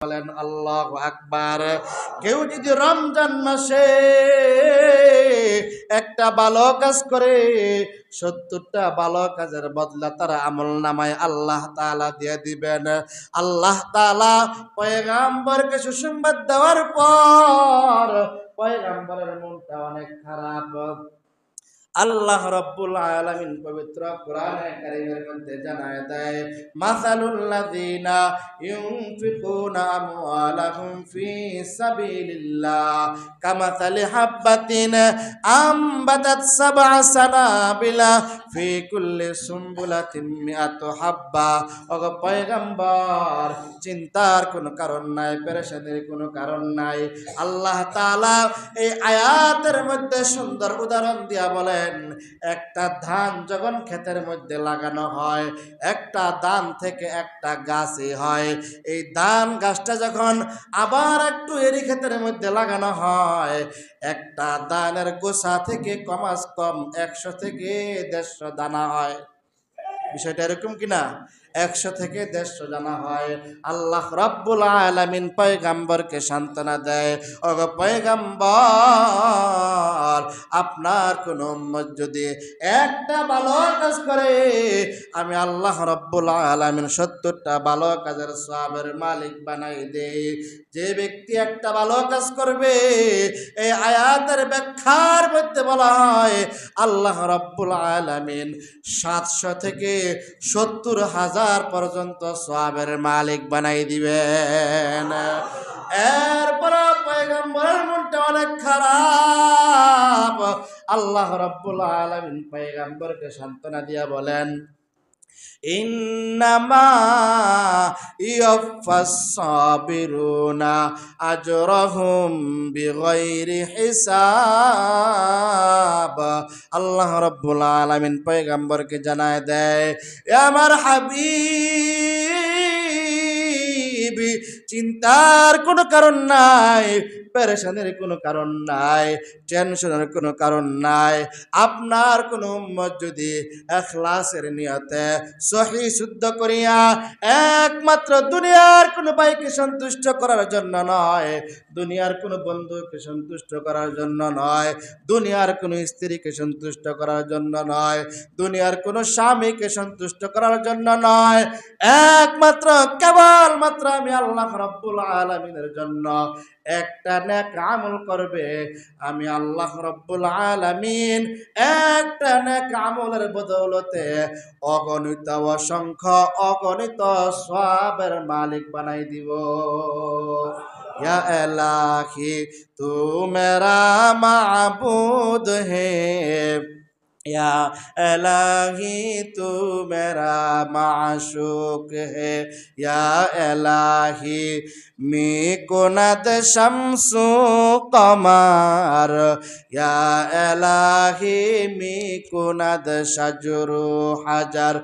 বলেন, আল্লাহ আকবার। কেউ যদি রমজান মাসে একটা ভালো কাজ করে, সত্তরটা ভালো কাজের বদলা তার আমল নামায় আল্লাহ তাআলা দিয়ে দিবেন। আল্লাহ তাআলা পয়গাম্বরকে সুসংবাদ দেওয়ার পর পয়গাম্বরের মনটা অনেক খারাপ। আল্লাহ রব্বুল আলামিন পবিত্র কোরআনে কারীমের মধ্যে জানায় দেয়, মাসালুল্লাযীনা ইউনফিকুনা আমওয়ালাহুম ফি সাবিলিল্লাহ, কামাসালি হাববাতিন আমবাতাত সাবআ সানাবিলা ফি কুল্লি সুম্বুলাতিন মিআতু হাব্বা। ওগো পয়গম্বর, চিন্তার কোনো কারণ নাই, পেরেশানির কোনো কারণ নাই। আল্লাহ তাআলা এই আয়াতের মধ্যে সুন্দর উদাহরণ দিয়া বলেন একটা ধান যখন ক্ষেতের মধ্যে লাগানো হয়, একটা ধান থেকে একটা গাছই হয়। এই ধান গাছটা যখন আবার একটু এরি ক্ষেতের মধ্যে লাগানো হয়, একটা দানের গোসা থেকে কমাস কম একশো থেকে দেড়শো দানা হয়। বিষয়টা এরকম কিনা? একশো থেকে দেড়শো জানা হয়। আল্লাহ রব্বুল আলামিন পয়গাম্বরকে সান্ত্বনা দেয়। অগ পয়গাম্বর, আপনার কোন যদি একটা ভালো কাজ করে, আমি আল্লাহ রব্বুল আলামিন সত্তরটা ভালো কাজের সবের মালিক বানাই দেই। যে ব্যক্তি একটা ভালো কাজ করবে, এই আয়াতের ব্যাখ্যার মধ্যে বলা হয় আল্লাহ রব্বুল আলামিন সাতশো থেকে সত্তর হাজার পর্যন্ত সবের মালিক বানাই দিবেন। এরপর পয়গম্বরের মনটা অনেক খারাপ। আল্লাহ রব্বুল আলমিন পয়গম্বরকে সান্ত্বনা দিয়া বলেন ইন্নামা ইয়াফাস সাবিরুনা আজরাহুম বিগাইরি হিসাব আল্লাহ রাব্বুল আলামিন পয়গম্বরকে জানায় দেয় আমার হাবিব, চিন্তার কোনো কারণ নাই। পেরেশানের কোনো কারণ নাই, টেনশনের কোনো কারণ নাই। আপনার কোনো উম্মত যদি এখলাসের নিয়তে সহি শুদ্ধ করিয়া একমাত্র দুনিয়ার কোনো ভাইকে সন্তুষ্ট করার জন্য নয়, দুনিয়ার কোনো বন্ধুকে সন্তুষ্ট করার জন্য নয়, দুনিয়ার কোনো স্ত্রীকে সন্তুষ্ট করার জন্য নয়, দুনিয়ার কোনো স্বামীকে সন্তুষ্ট করার জন্য নয়, একমাত্র কেবলমাত্র আমি আল্লাহ রব্বুল আলমিনের জন্য। একটা নেক আমল করবে। আমি আল্লাহ রব্বুল আলামিন একটা নেক আমলের বদৌলতে অগণিত অসংখ্য, অগণিত সবের মালিক বানাই দিব। তুমেরা الہی হে। یا الہی تو میرا معشوق ہے یا الہی می کند شمس قمر یا الہی می کند شجر حجر